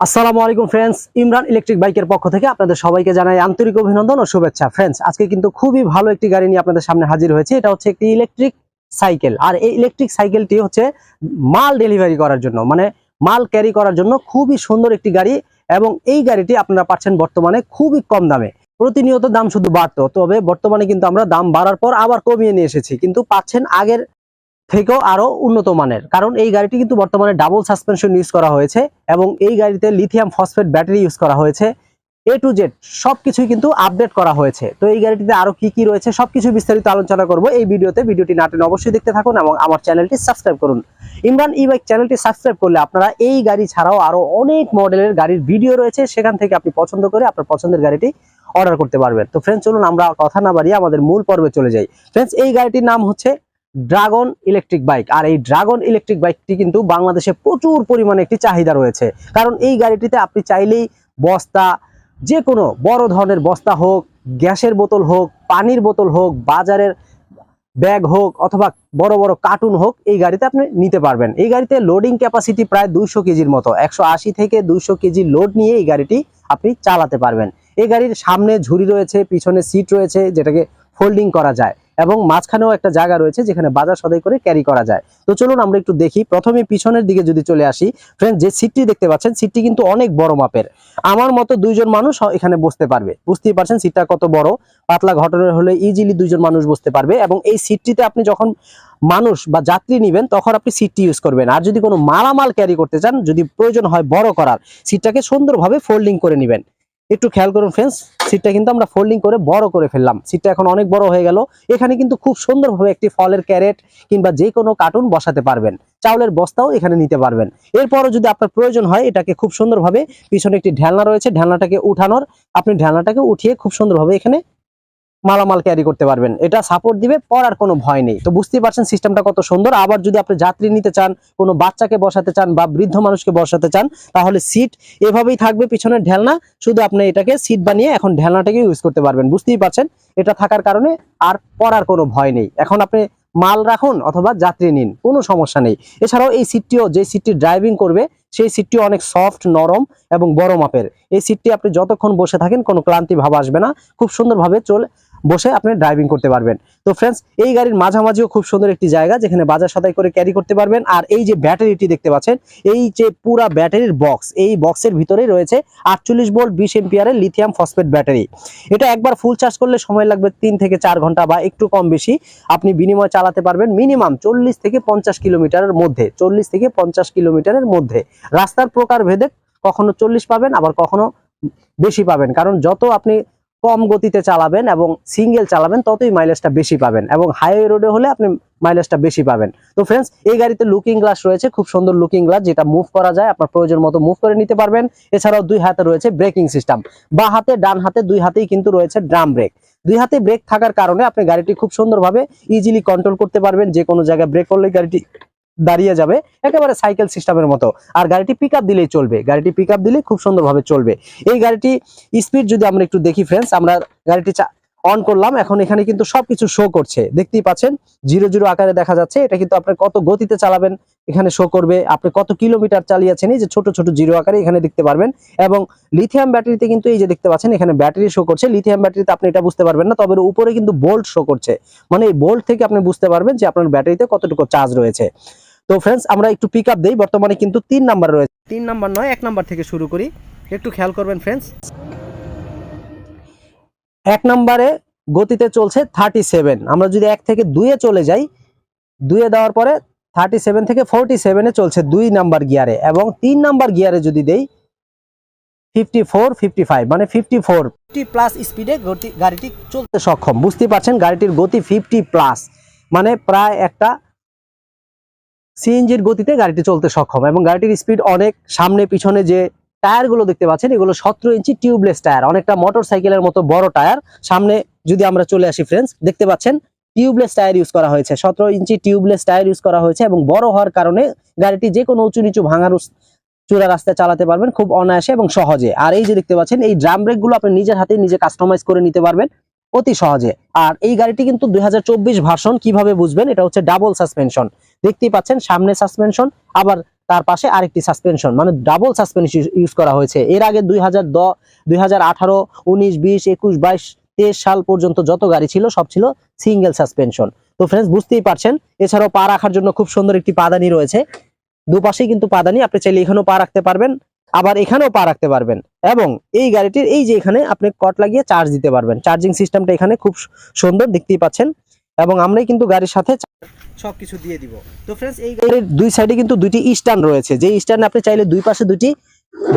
আসসালামু আলাইকুম friends Imran electric বাইকের পক্ষ থেকে আপনাদের সবাইকে জানাই আন্তরিক অভিনন্দন ও শুভেচ্ছা। ফ্রেন্ডস আজকে কিন্তু খুবই ভালো একটি গাড়ি নিয়ে আপনাদের সামনে হাজির হয়েছে। এটা হচ্ছে একটি ইলেকট্রিক সাইকেল আর এই ইলেকট্রিক সাইকেলটি হচ্ছে মাল ডেলিভারি করার জন্য মানে মাল ক্যারি করার জন্য খুবই সুন্দর একটি গাড়ি এবং এই গাড়িটি আপনারা পাচ্ছেন বর্তমানে খুবই কম দামে। প্রতিনিয়ত দাম শুধু বাড়তো, তবে বর্তমানে কিন্তু আমরা দাম বাড়ার পর আবার কমিয়ে নিয়ে এসেছি। কিন্তু পাচ্ছেন আগের থেকেও আরও উন্নত মানের। কারণ এই গাড়িটি কিন্তু বর্তমানে ডাবল সাসপেনশন ইউজ করা হয়েছে এবং এই গাড়িতে লিথিয়াম ফসফেট ব্যাটারি ইউজ করা হয়েছে। এ টু জেড সব কিছুই কিন্তু আপডেট করা হয়েছে। তো এই গাড়িটিতে আরও কি কি রয়েছে সব কিছু বিস্তারিত আলোচনা করব। এই ভিডিওতে ভিডিওটি নাটেন অবশ্যই দেখতে থাকুন এবং আমার চ্যানেলটি সাবস্ক্রাইব করুন। ইমরান ই বাইক চ্যানেলটি সাবস্ক্রাইব করলে আপনারা এই গাড়ি ছাড়াও আরও অনেক মডেলের গাড়ির ভিডিও রয়েছে। সেখান থেকে আপনি পছন্দ করে আপনার পছন্দের গাড়িটি অর্ডার করতে পারবেন। তো ফ্রেন্ডস চলুন আমরা কথা না বাড়িয়ে আমাদের মূল পর্বে চলে যাই। ফ্রেন্ডস এই গাড়িটির নাম হচ্ছে ড্রাগন ইলেকট্রিক বাইক আর এই ড্রাগন ইলেকট্রিক বাইকটি কিন্তু বাংলাদেশে প্রচুর পরিমাণে একটি চাহিদা রয়েছে। কারণ এই গাড়িটিতে আপনি চাইলেই বস্তা যে কোনো বড় ধরনের বস্তা হোক, গ্যাসের বোতল হোক, পানির বোতল হোক, বাজারের ব্যাগ হোক, অথবা বড় বড় কার্টুন হোক, এই গাড়িতে আপনি নিতে পারবেন। এই গাড়িতে লোডিং ক্যাপাসিটি প্রায় দুইশো কেজির মতো, একশো আশি থেকে দুইশো কেজি লোড নিয়ে এই গাড়িটি আপনি চালাতে পারবেন। এই গাড়ির সামনে ঝুড়ি রয়েছে, পিছনে সিট রয়েছে, যেটাকে ফোল্ডিং করা যায়। এবং মাঝখানেও একটা জায়গা রয়েছে যেখানে বাজার সদাই করে ক্যারি করা যায়। তো চলুন আমরা একটু দেখি। প্রথমে পিছনের দিকে যদি চলে আসি ফ্রেন্ড যে সিটটি দেখতে পাচ্ছেন, সিটটি কিন্তু অনেক বড় মাপের। আমার মতো দুইজন মানুষ এখানে বসতে পারবে। বুঝতেই পারছেন, সিটটা কত বড়। পাতলা ঘটনা হলে ইজিলি দুইজন মানুষ বসতে পারবে এবং এই সিটটিতে আপনি যখন মানুষ বা যাত্রী নেবেন, তখন আপনি সিটটি ইউজ করবেন। আর যদি কোনো মালামাল ক্যারি করতে চান, যদি প্রয়োজন হয় বড় করার, সিটটাকে সুন্দরভাবে ফোল্ডিং করে নেবেন। একটু খেয়াল করুন ফ্রেন্ডস সিটটা কিন্তু আমরা ফোল্ডিং করে বড় করে ফেললাম। সিটটা এখন অনেক বড় হয়ে গেল। এখানে কিন্তু খুব সুন্দরভাবে একটি ফলের ক্যারেট কিংবা যে কোনো কার্টুন বসাতে পারবেন। চাউলের বস্তাও এখানে নিতে পারবেন। এরপরও যদি আপনার প্রয়োজন হয়, এটাকে খুব সুন্দরভাবে পিছনে একটি ঢেলনা রয়েছে। ঢেলনাটাকে উঠানোর, আপনি ঢেলনাটাকে উঠিয়ে খুব সুন্দরভাবে এখানে মালামাল ক্যারি করতে পারবেন। এটা সাপোর্ট দিবে পড়ার কোনো ভয় নেই। তো বুঝতেই পারছেন সিস্টেমটা কত সুন্দর। আবার যদি আপনি যাত্রী নিতে চান, কোনো বাচ্চাকে বসাতে চান বা বৃদ্ধ মানুষকে বসাতে চান, তাহলে সিট এভাবেই থাকবে পিছনের ঢেলনা। শুধু আপনি এটাকে সিট বানিয়ে এখন ঢেলনাটাকে ইউজ করতে পারবেন। বুঝতেই পারছেন? এটা থাকার কারণে আর পড়ার কোনো ভয় নেই। এখন আপনি মাল রাখুন অথবা যাত্রী নিন, কোনো সমস্যা নেই। এছাড়াও এই সিটটিও যে সিটটি ড্রাইভিং করবে, সেই সিটটিও অনেক সফট নরম এবং বড় মাপের। এই সিটটি আপনি যতক্ষণ বসে থাকেন, কোনো ক্লান্তি ভাব আসবে না। খুব সুন্দরভাবে চলে বসে আপনি ড্রাইভিং করতে পারবেন। তো ফ্রেন্ডস এই গাড়ির মাঝামাঝিও খুব সুন্দর একটি জায়গা যেখানে বাজার সদাই করে ক্যারি করতে পারবেন। আর এই যে ব্যাটারিটি দেখতে পাচ্ছেন, এই যে পুরা ব্যাটারির বক্স এই বক্সের ভিতরেই রয়েছে আটচল্লিশ ভোল্ট বিশ এম্পিয়ারের লিথিয়াম ফসফেট ব্যাটারি এটা একবার ফুল চার্জ করলে সময় লাগবে তিন থেকে চার ঘণ্টা বা একটু কম বেশি। আপনি বিনিময় চালাতে পারবেন মিনিমাম চল্লিশ থেকে পঞ্চাশ কিলোমিটারের মধ্যে, চল্লিশ থেকে পঞ্চাশ কিলোমিটারের মধ্যে। রাস্তার প্রকার ভেদে কখনো চল্লিশ পাবেন, আবার কখনো বেশি পাবেন। কারণ যত আপনি কম গতিতে চালাবেন এবং সিঙ্গেল চালাবেন, ততই মাইলেজটা বেশি পাবেন এবং হাইওয়ে রোডে হলে আপনি মাইলেজটা বেশি পাবেন। তো ফ্রেন্ডস এই গাড়িতে লুকিং গ্লাস রয়েছে, খুব সুন্দর লুকিং গ্লাস যেটা মুভ করা যায়, আপনার প্রয়োজন মতো মুভ করে নিতে পারবেন। এছাড়াও দুই হাতে রয়েছে ব্রেকিং সিস্টেম বা হাতে, ডান হাতে, দুই হাতেই কিন্তু রয়েছে ড্রাম ব্রেক দুই হাতে ব্রেক থাকার কারণে আপনি গাড়িটি খুব সুন্দরভাবে ইজিলি কন্ট্রোল করতে পারবেন যে কোনো জায়গায় ব্রেক করলে গাড়িটি দাঁড়িয়ে যাবে, একেবারে সাইকেল সিস্টেমের মতো। আর গাড়িটি পিক দিলেই চলবে, গাড়িটি পিক দিলে খুব সুন্দরভাবে চলবে। এই গাড়িটি স্পিড যদি আমরা একটু দেখি ফ্রেন্ডস আমরা গাড়িটি অন করলাম, এখন এখানে কিন্তু সবকিছু শো করছে। দেখতেই পাচ্ছেন জিরো জিরো আকারে দেখা যাচ্ছে, এটা কিন্তু আপনার কত গতিতে চালাবেন এখানে শো করবে, আপনি কত কিলোমিটার চালিয়েছেন, এই যে ছোট ছোট জিরো আকারে এখানে দেখতে পারবেন। এবং লিথিয়াম ব্যাটারিতে কিন্তু এই যে দেখতে পাচ্ছেন, এখানে ব্যাটারি শো করছে। লিথিয়াম ব্যাটারিতে আপনি এটা বুঝতে পারবেন না, তবে উপরে কিন্তু বোল্ট শো করছে। মানে এই বোল্ট থেকে আপনি বুঝতে পারবেন যে আপনার ব্যাটারিতে কতটুকু চার্জ রয়েছে। তো ফ্রেন্ডস আমরা একটু পিক আপ দিই। বর্তমানে কিন্তু তিন নাম্বার রয়েছে। তিন নাম্বার নয় এক নাম্বার থেকে শুরু করি। একটু খেয়াল করবেন ফ্রেন্ডস এক নাম্বারে গতিতে চলছে থার্টি সেভেন আমরা যদি এক থেকে দুইয়ে চলে যাই দুইয়ে দেওয়ার পরে থার্টি সেভেন থেকে ফোরটি সেভেনে চলছে দুই নাম্বার গিয়ারে এবং তিন নাম্বার গিয়ারে যদি দেই ফিফটি ফোর ফিফটি ফাইভ মানে ফিফটি ফোর ফিফটি প্লাস স্পিডে গাড়িটি চলতে সক্ষম। বুঝতে পারছেন গাড়িটির গতি ফিফটি প্লাস মানে প্রায় একটা সিএনজির গতিতে গাড়িটি চলতে সক্ষম এবং গাড়িটির স্পিড অনেক সামনে পিছনে যে টায়ারগুলো দেখতে পাচ্ছেন, এগুলো সতেরো ইঞ্চি টিউবলেস টায়ার। অনেকটা মোটর সাইকেলের মতো বড় টায়ার। সামনে যদি আমরা চলে আসি ফ্রেন্ডস দেখতে পাচ্ছেন টিউবলেস টায়ার ইউজ করা হয়েছে। সতেরো ইঞ্চি টিউবলেস টায়ার ইউজ করা হয়েছে এবং বড় হওয়ার কারণে গাড়িটি যে কোনো উঁচু নিচু ভাঙার চূড়া রাস্তায় চালাতে পারবেন খুব অনায়াসে এবং সহজে। আর এই যে দেখতে পাচ্ছেন, এই ড্রাম ব্রেকগুলো আপনি নিজের হাতে নিজে কাস্টমাইজ করে নিতে পারবেন অতি সহজে। আর এই গাড়িটি কিন্তু দুই ভার্সন কীভাবে বুঝবেন? এটা হচ্ছে ডাবল সাসপেনশন দেখতেই পাচ্ছেন, সামনে সাসপেনশন আবার তার পাশে আরেকটি সাসপেনশন মানে ডাবল সাসপেনশন ইউজ করা হয়েছে। এর আগে দুই হাজার দ দুই হাজার আঠারো, উনিশ, বিশ, একুশ, বাইশ, তেইশ সাল পর্যন্ত যত গাড়ি ছিল, সব ছিল সিঙ্গেল সাসপেনশন তো ফ্রেন্ডস বুঝতেই পারছেন, এছাড়াও পা রাখার জন্য খুব সুন্দর একটি পাদানি রয়েছে। দুপাশেই কিন্তু পাদানি, আপনি চাইলে এখানেও পা রাখতে পারবেন, আবার এখানেও পা রাখতে পারবেন। এবং এই গাড়িটির, এই যে এখানে আপনি কট লাগিয়ে চার্জ দিতে পারবেন। চার্জিং সিস্টেমটা এখানে খুব সুন্দর, দেখতেই পাচ্ছেন। এবং আমরাই কিন্তু গাড়ির সাথে সবকিছু দিয়ে দিব। তো ফ্রেন্ডস এই গাড়ির দুই সাইডে কিন্তু দুইটি স্ট্যান্ড রয়েছে। যে স্ট্যান্ড আপনি চাইলে দুই পাশে দুটি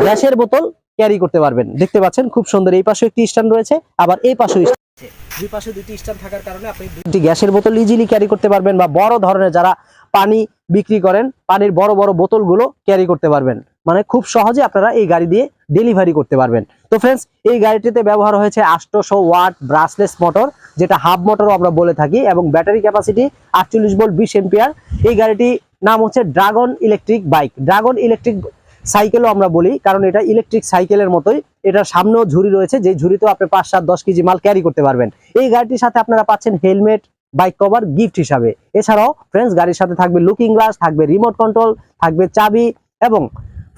গ্যাসের বোতল ক্যারি করতে পারবেন। দেখতে পাচ্ছেন খুব সুন্দর এই পাশে একটি স্ট্যান্ড রয়েছে আবার এই পাশেও আছে। দুই পাশে দুটি স্ট্যান্ড থাকার কারণে আপনি দুটি গ্যাসের বোতল ইজিলি ক্যারি করতে পারবেন বা বড় ধরনের যারা পানি বিক্রি করেন পানির বড় বড় বোতলগুলো ক্যারি করতে পারবেন। মানে খুব সহজে আপনারা এই গাড়ি দিয়ে ডেলিভারি করতে পারবেন। তো ফ্রেন্ডস এই গাড়িটিতে ব্যবহার হয়েছে আটশোশো ওয়াট ব্রাসলেস মোটর যেটা হাফ মোটরও আমরা বলে থাকি, এবং ব্যাটারি ক্যাপাসিটি আটচল্লিশ ভোল্ট বিশ এম্পিয়ার এই গাড়িটি নাম হচ্ছে Dragon electric bike Dragon electric সাইকেলও আমরা বলি, কারণ এটা ইলেকট্রিক সাইকেলের মতোই। এটার সামনেও ঝুড়ি রয়েছে যে ঝুড়িতেও আপনি পাঁচ, সাত, দশ কেজি মাল ক্যারি করতে পারবেন। এই গাড়িটির সাথে আপনারা পাচ্ছেন হেলমেট বাইক কভার গিফট হিসাবে। এছাড়াও ফ্রেন্ডস গাড়ির সাথে থাকবে লুকিং গ্লাস থাকবে রিমোট কন্ট্রোল থাকবে চাবি, এবং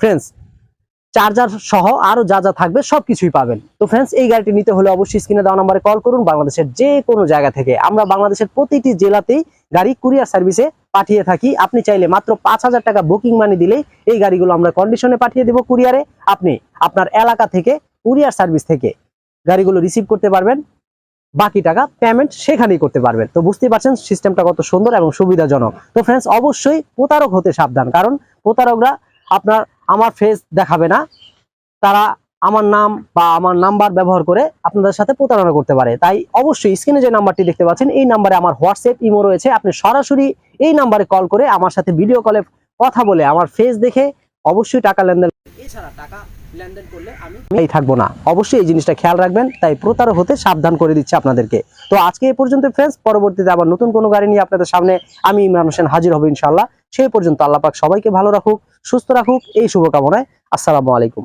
ফ্রেন্ডস চার্জার সহ আরও যা যা থাকবে সবকিছুই পাবেন। তো ফ্রেন্ডস এই গাড়িটি নিতে হলে অবশ্যই স্ক্রিনে দেওয়া নাম্বারে কল করুন, বাংলাদেশের যে কোনো জায়গা থেকে। আমরা বাংলাদেশের প্রতিটি জেলাতেই গাড়ি কুরিয়ার সার্ভিসে পাঠিয়ে থাকি। আপনি চাইলে মাত্র পাঁচ হাজার টাকা বুকিং মানি দিলেই এই গাড়িগুলো আমরা কন্ডিশনে পাঠিয়ে দেবো কুরিয়ারে আপনি আপনার এলাকা থেকে কুরিয়ার সার্ভিস থেকে গাড়িগুলো রিসিভ করতে পারবেন। বাকি টাকা পেমেন্ট সেখানেই করতে পারবেন। তো বুঝতেই পারছেন সিস্টেমটা কত সুন্দর এবং সুবিধাজনক। তো ফ্রেন্ডস অবশ্যই প্রতারক হতে সাবধান, কারণ প্রতারকরা আপনার আমার ফেস দেখাবে না। তারা আমার নাম বা আমার নাম্বার ব্যবহার করে আপনাদের সাথে প্রতারণা করতে পারে। তাই অবশ্যই স্ক্রিনে যে নাম্বারটি দেখতে পাচ্ছেন এই নাম্বারে আমার হোয়াটসঅ্যাপ ইমো রয়েছে। আপনি সরাসরি এই নাম্বারে কল করে আমার সাথে ভিডিও কলে কথা বলে আমার ফেস দেখে অবশ্যই টাকা লেনদেন এছাড়া টাকা লেনদেন করলে আমি এই থাকব না। অবশ্যই এই জিনিসটা খেয়াল রাখবেন তাই প্রতারক হতে সাবধান করে দিচ্ছে আপনাদেরকে। তো আজকে এই পর্যন্ত ফ্রেন্ডস পরবর্তীতে আবার নতুন কোনো গাড়ি নিয়ে আপনাদের সামনে আমি ইমরান হোসেন হাজির হব ইনশাল্লাহ সেই পর্যন্ত আল্লাহ পাক সবাইকে ভালো রাখুক। সুস্থ রাখুক এই শুভকামনায় আসসালামু আলাইকুম।